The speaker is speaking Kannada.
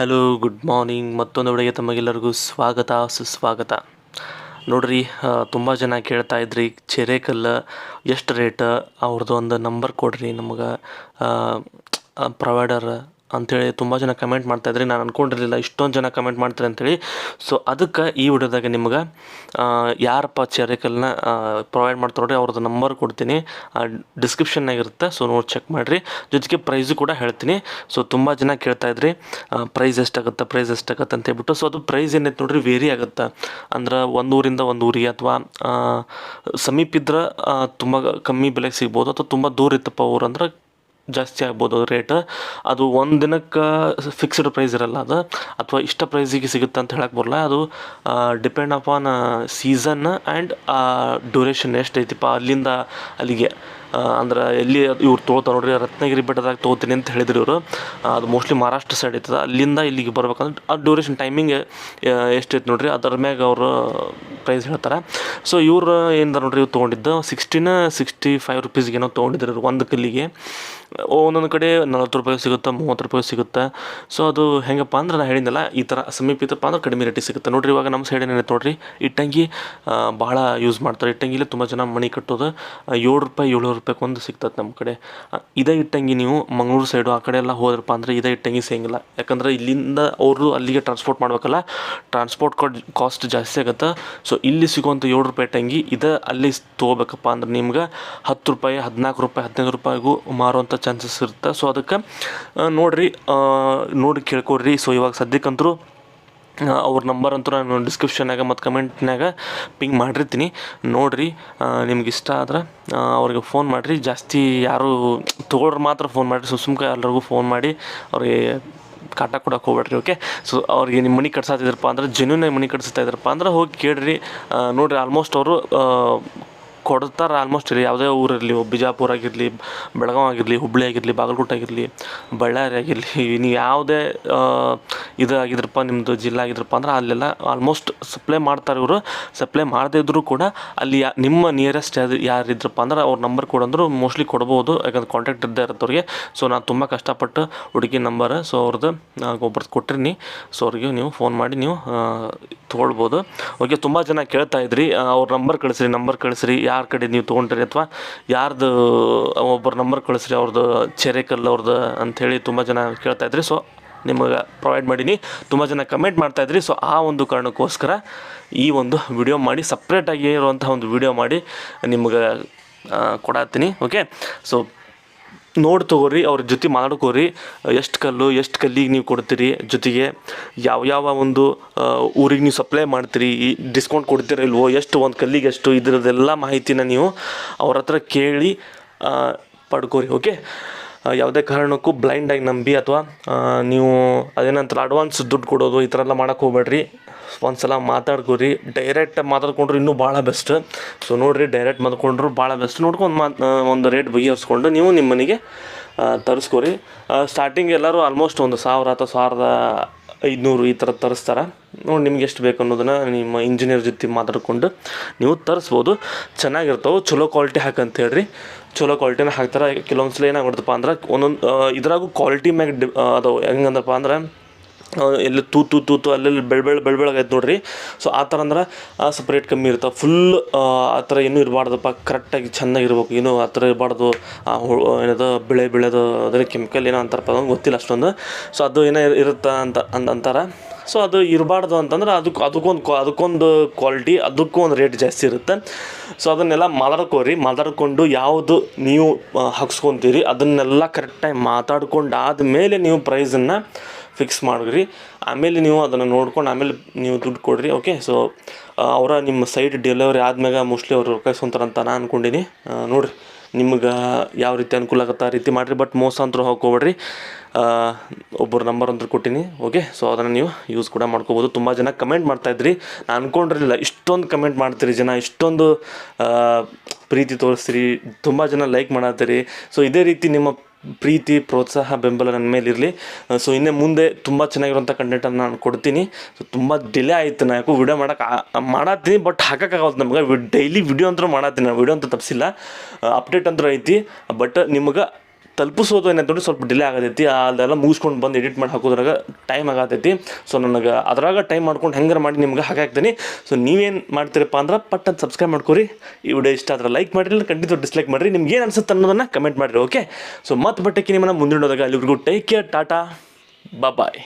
Hello, good morning. ಮತ್ತೊಂದು ವಿಡಿಯೋಗೆ ತಮಗೆಲ್ಲರಿಗೂ ಸ್ವಾಗತ, ಸುಸ್ವಾಗತ. ನೋಡ್ರಿ ತುಂಬ ಜನ ಕೇಳ್ತಾ ಇದ್ರಿ ಚೆರೆಕಲ್ಲು ಎಷ್ಟು ರೇಟ್? ಅವ್ರದ್ದು ಒಂದು ನಂಬರ್ ಕೊಡ್ರಿ ನಮಗೆ. ಪ್ರೊವೈಡರ್ ಅಂಥೇಳಿ ತುಂಬ ಜನ ಕಮೆಂಟ್ ಮಾಡ್ತಾಯಿದ್ರಿ ನಾನು ಅಂದ್ಕೊಂಡಿರಲಿಲ್ಲ ಇಷ್ಟೊಂದು ಜನ ಕಮೆಂಟ್ ಮಾಡ್ತಾರೆ ಅಂಥೇಳಿ ಸೊ ಅದಕ್ಕೆ ಈ ವಿಡಿಯೋದಾಗ ನಿಮ್ಗೆ ಯಾರಪ್ಪ ಚೆರಿಕಲ್ನ ಪ್ರೊವೈಡ್ ಮಾಡ್ತಾರೆ ನೋಡ್ರಿ ಅವ್ರದ್ದು ನಂಬರ್ ಕೊಡ್ತೀನಿ. ಡಿಸ್ಕ್ರಿಪ್ಷನ್ನಾಗಿರುತ್ತೆ ಸೊ ನೋಡಿ ಚೆಕ್ ಮಾಡಿರಿ. ಜೊತೆಗೆ ಪ್ರೈಸು ಕೂಡ ಹೇಳ್ತೀನಿ. ಸೊ ತುಂಬ ಜನ ಕೇಳ್ತಾ ಇದ್ರಿ. ಪ್ರೈಸ್ ಎಷ್ಟಾಗುತ್ತೆ ಪ್ರೈಸ್ ಎಷ್ಟಾಗುತ್ತೆ ಅಂತ ಹೇಳ್ಬಿಟ್ಟು. ಸೊ ಅದು ಪ್ರೈಸ್ ಏನೈತೆ ನೋಡ್ರಿ ವೇರಿ ಆಗುತ್ತೆ? ಅಂದ್ರೆ ಒಂದು ಊರಿಂದ ಒಂದು ಊರಿಗೆ ಅಥವಾ ಸಮೀಪ ಇದ್ರೆ ತುಂಬ ಕಮ್ಮಿ ಬೆಲೆಗೆ ಸಿಗ್ಬೋದು ಅಥವಾ ತುಂಬ ದೂರ ಇತ್ತಪ್ಪ ಅಂದ್ರೆ ಜಾಸ್ತಿ ಆಗ್ಬೋದು ರೇಟ್ ಅದು ಒಂದು ದಿನಕ್ಕೆ ಫಿಕ್ಸ್ಡ್ ಪ್ರೈಸ್ ಇರಲ್ಲ ಅದು. ಅಥವಾ ಇಷ್ಟ ಪ್ರೈಸಿಗೆ ಸಿಗುತ್ತೆ ಅಂತ ಹೇಳಕ್ಕೆ ಬರಲ್ಲ. ಅದು depend upon season and duration ಎಷ್ಟು ಐತಿಪ್ಪ ಅಲ್ಲಿಂದ ಅಲ್ಲಿಗೆ ಅಂದ್ರೆ ಎಲ್ಲಿ ಇವ್ರು ತೊಗೊಳ್ತಾರೆ ನೋಡ್ರಿ, ರತ್ನಗಿರಿ ಬೆಟ್ಟದಾಗ ತೊಗೋತೀನಿ ಅಂತ ಹೇಳಿದ್ರು ಇವರು. ಅದು ಮೋಸ್ಟ್ಲಿ ಮಹಾರಾಷ್ಟ್ರ ಸೈಡ್ ಇರ್ತದೆ ಅಲ್ಲಿಂದ ಇಲ್ಲಿಗೆ ಬರ್ಬೇಕಂದ್ರೆ ಆ ಡ್ಯೂರೇಷನ್ ಟೈಮಿಂಗ್ ಎಷ್ಟೈತೆ ನೋಡ್ರಿ. ಅದ್ರ ಮ್ಯಾಗ ಅವರು ಪ್ರೈಸ್ ಹೇಳ್ತಾರೆ. ಸೊ ಇವರು ಏನಿದೆ ನೋಡ್ರಿ, ಇವ್ರು ತೊಗೊಂಡಿದ್ದು ಸಿಕ್ಸ್ಟಿನ ಸಿಕ್ಸ್ಟಿ ಫೈವ್ ರುಪೀಸ್ಗೆ ಏನೋ ತೊಗೊಂಡಿದ್ರು ಒಂದು ಕಲ್ಲಿಗೆ. ಒಂದೊಂದು ಕಡೆ ನಲ್ವತ್ತು ರೂಪಾಯಿ ಸಿಗುತ್ತೆ, ಮೂವತ್ತು ರೂಪಾಯಿ ಸಿಗುತ್ತೆ. ಸೊ ಅದು ಹೆಂಗಪ್ಪ ಅಂದ್ರೆ ನಾನು ಹೇಳಿದ್ನಲ್ಲ, ಈ ಥರ ಸಮೀಪಿತಪ್ಪ ಅಂದ್ರೆ ಕಡಿಮೆ ರೇಟಿಗೆ ಸಿಗುತ್ತೆ. ನೋಡ್ರಿ, ಇವಾಗ ನಮ್ಮ ಸೈಡ್ ಏನೈತೆ ನೋಡ್ರಿ, ಇಟ್ಟಂಗಿ ಭಾಳ ಯೂಸ್ ಮಾಡ್ತಾರೆ. ಇಟ್ಟಂಗಿಲಿ ತುಂಬ ಜನ ಮಣಿ ಕಟ್ಟೋದು ಏಳು ರೂಪಾಯಿ ಏಳು ರೂಪಾಯಿಗೆ ಒಂದು ಸಿಗ್ತದೆ ನಮ್ಮ ಕಡೆ. ಇದೇ ಇಟ್ಟಂಗಿ ನೀವು ಮಂಗಳೂರು ಸೈಡು ಆ ಕಡೆ ಎಲ್ಲ ಹೋದ್ರಪ್ಪ ಅಂದರೆ ಇದೇ ಇಟ್ಟಂಗಿ ಸಿಗಂಗಿಲ್ಲ ಯಾಕಂದ್ರೆ ಇಲ್ಲಿಂದ ಅವರು ಅಲ್ಲಿಗೆ ಟ್ರಾನ್ಸ್ಪೋರ್ಟ್ ಮಾಡಬೇಕಲ್ಲ ಟ್ರಾನ್ಸ್ಪೋರ್ಟ್ ಕಾಸ್ಟ್ ಜಾಸ್ತಿ ಆಗುತ್ತೆ. ಸೊ ಇಲ್ಲಿ ಸಿಗುವಂಥ ಏಳು ರೂಪಾಯಿ ಟಂಗಿ, ಇದು ಅಲ್ಲಿ ತೊಗೋಬೇಕಪ್ಪ ಅಂದ್ರೆ ನಿಮ್ಗೆ ಹತ್ತು ರೂಪಾಯಿ, ಹದಿನಾಲ್ಕು ರೂಪಾಯಿ, ಹದಿನೈದು ರೂಪಾಯಿಗೂ ಮಾರುವಂಥ ಚಾನ್ಸಸ್ ಇರುತ್ತೆ. ಸೊ ಅದಕ್ಕೆ ನೋಡಿರಿ ನೋಡಿ ಕೇಳ್ಕೊಡ್ರಿ. ಸೊ ಇವಾಗ ಸದ್ಯಕ್ಕಂತರೂ ಅವ್ರ ನಂಬರ್ ಅಂತೂ ನಾನು ಡಿಸ್ಕ್ರಿಪ್ಷನ್ನಾಗ ಮತ್ತು ಕಮೆಂಟ್ನಾಗ ಪಿಂಗ್ ಮಾಡಿರ್ತೀನಿ. ನೋಡಿರಿ ನಿಮ್ಗೆ ಇಷ್ಟ ಆದ್ರೆ ಅವ್ರಿಗೆ ಫೋನ್ ಮಾಡಿರಿ. ಜಾಸ್ತಿ ಯಾರು ತೊಗೊಳ್ರು ಮಾತ್ರ ಫೋನ್ ಮಾಡಿರಿ. ಸುಮ್ ಸುಮ್ಕೆ ಎಲ್ಲರಿಗೂ ಫೋನ್ ಮಾಡಿ ಅವ್ರಿಗೆ ಕಾಟ ಕೊಡಕ್ಕೆ ಹೋಗ್ಬೇಡ್ರಿ ಓಕೆ ಸೊ ಅವ್ರಿಗೆ ನಿಮ್ಮ ಮನೆ ಕಟ್ಸಾತಿದ್ರಪ್ಪ ಅಂದ್ರೆ ಜೆನ್ಯೂನ್ ಮನೆ ಕಟ್ಸ್ತಾ ಇದ್ರಪ್ಪ ಅಂದ್ರೆ ಹೋಗಿ ಕೇಳ್ರಿ. ನೋಡಿರಿ ಆಲ್ಮೋಸ್ಟ್ ಅವರು ಕೊಡ್ತಾರೆ ಆಲ್ಮೋಸ್ಟ್ ಇಲ್ಲಿ ಯಾವುದೇ ಊರಿರಲಿ ಬಿಜಾಪುರ ಆಗಿರಲಿ ಬೆಳಗಾವಿ ಆಗಿರಲಿ ಹುಬ್ಬಳ್ಳಿ ಆಗಿರಲಿ ಬಾಗಲಕೋಟೆ ಆಗಿರಲಿ ಬಳ್ಳಾರಿ ಆಗಿರಲಿ ನೀವು ಯಾವುದೇ ಇದು ಆಗಿದ್ರಪ್ಪ ನಿಮ್ಮದು ಜಿಲ್ಲೆ ಆಗಿದ್ರಪ್ಪ ಅಂದ್ರೆ ಅಲ್ಲೆಲ್ಲ ಆಲ್ಮೋಸ್ಟ್ ಸಪ್ಲೈ ಮಾಡ್ತಾರೆ ಇವರು. ಸಪ್ಲೈ ಮಾಡದೇ ಇದ್ದರೂ ಕೂಡ ಅಲ್ಲಿ ಯಾ, ನಿಮ್ಮ ನಿಯರೆಸ್ಟ್ ಯಾರು, ಯಾರಿದ್ರಪ್ಪ ಅಂದ್ರೆ ಅವ್ರ ನಂಬರ್ ಕೊಡಂದ್ರು ಮೋಸ್ಟ್ಲಿ ಕೊಡ್ಬೋದು. ಯಾಕಂದ್ರೆ ಕಾಂಟ್ಯಾಕ್ಟ್ ಇದ್ದೇ ಇರುತ್ತೆ ಅವ್ರಿಗೆ ಸೊ ನಾನು ತುಂಬ ಕಷ್ಟಪಟ್ಟು ಹುಡುಗಿ ನಂಬರ್ ಸೊ ಅವ್ರದ್ದು ಒಬ್ರದ್ದು ಕೊಟ್ಟಿರ್ನಿ. ಸೊ ಅವ್ರಿಗೆ ನೀವು ಫೋನ್ ಮಾಡಿ ನೀವು ತೊಗೊಳ್ಬೋದು. ಓಕೆ ತುಂಬ ಜನ ಕೇಳ್ತಾ ಇದ್ರಿ. ಅವ್ರ ನಂಬರ್ ಕಳಿಸ್ರಿ ನಂಬರ್ ಕಳಿಸ್ರಿ. ಯಾರ ಕಡೆ ನೀವು ತೊಗೊಂಡ್ರಿ ಅಥವಾ ಯಾರ್ದು ಒಬ್ಬರ ನಂಬರ್ ಕಳಿಸ್ರಿ ಅವ್ರದ್ದು ಚೆರೆಕಲ್ ಅವ್ರದ್ದು ಅಂಥೇಳಿ ತುಂಬ ಜನ ಕೇಳ್ತಾ ಇದ್ರಿ. ಸೊ ನಿಮಗೆ ಪ್ರೊವೈಡ್ ಮಾಡೀನಿ. ತುಂಬ ಜನ ಕಮೆಂಟ್ ಮಾಡ್ತಾ ಇದ್ರಿ. ಸೊ ಆ ಒಂದು ಕಾರಣಕ್ಕೋಸ್ಕರ ಈ ಒಂದು ವಿಡಿಯೋ ಮಾಡಿ ಸಪ್ರೇಟಾಗಿ ಇರುವಂಥ ಒಂದು ವಿಡಿಯೋ ಮಾಡಿ ನಿಮ್ಗೆ ಕೊಡತ್ತೀನಿ ಓಕೆ ಸೊ ನೋಡಿ ತಗೋರಿ, ಅವ್ರ ಜೊತೆ ಮಾತಾಡ್ಕೋರಿ. ಎಷ್ಟು ಕಲ್ಲು, ಎಷ್ಟು ಕಲ್ಲಿಗೆ ನೀವು ಕೊಡ್ತೀರಿ? ಜೊತೆಗೆ ಯಾವ ಯಾವ ಒಂದು ಊರಿಗೆ ನೀವು ಸಪ್ಲೈ ಮಾಡ್ತೀರಿ? ಈ ಡಿಸ್ಕೌಂಟ್ ಕೊಡ್ತೀರ ಇಲ್ವೋ? ಎಷ್ಟು, ಒಂದು ಕಲ್ಲಿಗೆ ಎಷ್ಟು? ಇದರದ್ದೆಲ್ಲ ಮಾಹಿತಿನ ನೀವು ಅವ್ರ ಹತ್ರ ಕೇಳಿ ಪಡ್ಕೋರಿ ಓಕೆ ಯಾವುದೇ ಕಾರಣಕ್ಕೂ ಬ್ಲೈಂಡಾಗಿ ನಂಬಿ ಅಥವಾ ನೀವು ಅದೇನಂತಾರೆ ಅಡ್ವಾನ್ಸ್ ದುಡ್ಡು ಕೊಡೋದು ಈ ಥರ ಎಲ್ಲ ಮಾಡೋಕ್ಕೆ ಹೋಗ್ಬೇಡ್ರಿ. ಒಂದು ಸಲ ಮಾತಾಡ್ಕೊರಿ. ಡೈರೆಕ್ಟ್ ಮಾತಾಡ್ಕೊಂಡ್ರು ಇನ್ನೂ ಭಾಳ ಬೆಸ್ಟ್ ಸೊ ನೋಡಿರಿ ಡೈರೆಕ್ಟ್ ಮಾತಾಡ್ಕೊಂಡ್ರು ಭಾಳ ಬೆಸ್ಟ್ ನೋಡ್ಕೊಂಡು ಮಾತು ಒಂದು ರೇಟ್ ಬಗೆಹರಿಸ್ಕೊಂಡು ನೀವು ನಿಮ್ಮ ಮನೆಗೆ ತರಿಸ್ಕೊರಿ. ಸ್ಟಾರ್ಟಿಂಗ್ ಎಲ್ಲರೂ ಆಲ್ಮೋಸ್ಟ್ ಒಂದು ಸಾವಿರ ಅಥವಾ ಸಾವಿರದ ಐದುನೂರು ಈ ಥರ ತರಿಸ್ತಾರೆ? ನೋಡಿ ನಿಮ್ಗೆ ಎಷ್ಟು ಬೇಕು ಅನ್ನೋದನ್ನು ನಿಮ್ಮ ಇಂಜಿನಿಯರ್ ಜೊತೆ ಮಾತಾಡಿಕೊಂಡು ನೀವು ತರಿಸ್ಬೋದು. ಚೆನ್ನಾಗಿರ್ತಾವೆ. ಚಲೋ ಕ್ವಾಲಿಟಿ ಹಾಕಂತ ಹೇಳ್ರಿ. ಚಲೋ ಕ್ವಾಲಿಟಿನ ಹಾಕ್ತಾರೆ. ಕೆಲವೊಂದು ಸಲ ಏನಾಗ್ಬಿಡ್ತಪ್ಪ ಅಂದ್ರೆ ಒಂದೊಂದು ಇದ್ರಾಗೂ ಕ್ವಾಲಿಟಿ ಮ್ಯಾಗ ಡಿ ಅದಾವೆ. ಹೆಂಗಂದ್ರಪ್ಪ ಅಂದ್ರೆ ಎಲ್ಲಿ ತೂತು ತೂತು ಅಲ್ಲೆಲ್ಲಿ ಬೆಳ್ ಬೆಳ್ ಬೆಳ್ ಬೆಳಗಾಯ್ತು ನೋಡ್ರಿ. ಸೊ ಆ ಥರ ಅಂದ್ರೆ ಸಪ್ರೇಟ್ ಕಮ್ಮಿ ಇರ್ತಾವೆ. ಫುಲ್ ಆ ಥರ ಏನೂ ಇರಬಾರ್ದಪ್ಪ. ಕರೆಕ್ಟಾಗಿ ಚೆನ್ನಾಗಿರ್ಬೇಕು. ಏನು ಆ ಥರ ಇರಬಾರ್ದು. ಆ ಏನದು, ಬೆಳೆ ಬೆಳೆದು ಅದ್ರ ಕೆಮಿಕಲ್ ಏನೋ ಅಂತಾರಪ್ಪ ನಂಗೆ ಗೊತ್ತಿಲ್ಲ ಅಷ್ಟೊಂದು. ಸೊ ಅದು ಏನೋ ಇರುತ್ತೆ ಅಂತ ಅಂದ ಅಂತಾರೆ. ಸೊ ಅದು ಇರಬಾರ್ದು ಅಂತಂದ್ರೆ, ಅದಕ್ಕೆ, ಅದಕ್ಕೊಂದು ಕ್ವಾ, ಅದಕ್ಕೊಂದು ಕ್ವಾಲಿಟಿ ಅದಕ್ಕೂ ಒಂದು ರೇಟ್ ಜಾಸ್ತಿ ಇರುತ್ತೆ. ಸೊ ಅದನ್ನೆಲ್ಲ ಮಾತಾಡ್ಕೋರಿ ಮಾತಾಡಿಕೊಂಡು ಯಾವುದು ನೀವು ಹಾಕ್ಸ್ಕೊತೀರಿ, ಅದನ್ನೆಲ್ಲ ಕರೆಕ್ಟಾಗಿ ಮಾತಾಡ್ಕೊಂಡು ಆದಮೇಲೆ ನೀವು ಪ್ರೈಸನ್ನು ಫಿಕ್ಸ್ ಮಾಡಿರಿ ಆಮೇಲೆ ನೀವು ಅದನ್ನು ನೋಡ್ಕೊಂಡು ಆಮೇಲೆ ನೀವು ದುಡ್ಡು ಕೊಡಿರಿ ಓಕೆ ಸೊ ಅವರ ನಿಮ್ಮ ಸೈಡ್ ಡೆಲಿವರಿ ಆದ್ಮ್ಯಾಗ ಮೋಸ್ಟ್ಲಿ ಅವರು ಅಂತ ನಾನು ಅಂದ್ಕೊಂಡೀನಿ ನೋಡಿರಿ, ನಿಮ್ಗೆ ಯಾವ ರೀತಿ ಅನುಕೂಲ ಆಗುತ್ತೆ ಆ ರೀತಿ ಮಾಡಿರಿ ಬಟ್ ಮೋಸ ಅಂತೂ ಹೋಗ್ಕೋಬೇಡ್ರಿ. ಒಬ್ಬರು ನಂಬರ್ ಅಂತೂ ಕೊಟ್ಟಿನಿ ಓಕೆ ಸೊ ಅದನ್ನು ನೀವು ಯೂಸ್ ಕೂಡ ಮಾಡ್ಕೋಬೋದು. ತುಂಬ ಜನ ಕಮೆಂಟ್ ಮಾಡ್ತಾಯಿದ್ರಿ ನಾನು ಅಂದ್ಕೊಂಡಿರಲಿಲ್ಲ ಇಷ್ಟೊಂದು ಕಮೆಂಟ್ ಮಾಡ್ತೀರಿ ಜನ, ಇಷ್ಟೊಂದು ಪ್ರೀತಿ ತೋರಿಸ್ತೀರಿ, ತುಂಬ ಜನ ಲೈಕ್ ಮಾಡತ್ತೀರಿ. ಸೊ ಇದೇ ರೀತಿ ನಿಮ್ಮ ಪ್ರೀತಿ, ಪ್ರೋತ್ಸಾಹ, ಬೆಂಬಲ ನನ್ನ ಮೇಲೆ ಇರಲಿ. ಸೊ ಇನ್ನೇ ಮುಂದೆ ತುಂಬ ಚೆನ್ನಾಗಿರುವಂಥ ಕಂಟೆಂಟನ್ನು ನಾನು ಕೊಡ್ತೀನಿ. ಸೊ ತುಂಬ ಡಿಲೇ ಆಯಿತು ನಾ ಯಾಕೋ ವಿಡಿಯೋ ಮಾಡೋಕೆ ಮಾಡತ್ತೀನಿ ಬಟ್ ಹಾಕೋಕ್ಕಾಗಲ್ಲ ನಮ್ಗೆ. ಡೈಲಿ ವಿಡಿಯೋ ಅಂತೂ ಮಾಡತ್ತೀನಿ ನಾನು ವಿಡಿಯೋ ಅಂತ ತಪ್ಪಿಸಿಲ್ಲ ಅಪ್ಡೇಟ್ ಅಂದ್ರೂ ಐತಿ ಬಟ್ ನಿಮ್ಗೆ ತಲುಪಿಸೋದು ಏನಂತಂದ್ರೆ ಸ್ವಲ್ಪ ಡಿಲೇ ಆಗತೈತಿ. ಅದೆಲ್ಲ ಮುಗಿಸ್ಕೊಂಡು ಬಂದು ಎಡಿಟ್ ಮಾಡಿ ಹಾಕೋದ್ರಾಗ ಟೈಮ್ ಆಗತೈತಿ. ಸೊ ನನಗೆ ಅದ್ರಾಗ ಟೈಮ್ ಮಾಡ್ಕೊಂಡು ಹೆಂಗಾರ ಮಾಡಿ ನಿಮ್ಗೆ ಹಾಕಾಕ್ತೀನಿ ಸೊ ನೀವೇನು ಮಾಡ್ತೀರಪ್ಪ ಅಂದ್ರೆ ಪಟ್ ಸಬ್ಸ್ಕ್ರೈಬ್ ಮಾಡ್ಕೊರಿ. ಈ ವಿಡಿಯೋ ಇಷ್ಟ ಆದ್ರೆ ಲೈಕ್ ಮಾಡಿರಿ ಖಂಡಿತ ಡಿಸ್ಲೈಕ್ ಮಾಡಿರಿ. ನಿಮ್ಗೆ ಏನು ಅನ್ಸುತ್ತೆ ಅನ್ನೋದನ್ನು ಕಮೆಂಟ್ ಮಾಡಿರಿ ಓಕೆ ಸೊ ಮತ್ತೆ ಬಟ್ಟಕ್ಕೆ ನಿಮ್ಮನ್ನ ಮುಂದಿಡೋದಾಗ ಅಲ್ಲಿವರೆಗೂ ಟೇಕ್ ಕೇರ್ ಟಾಟಾ ಬಾಯ್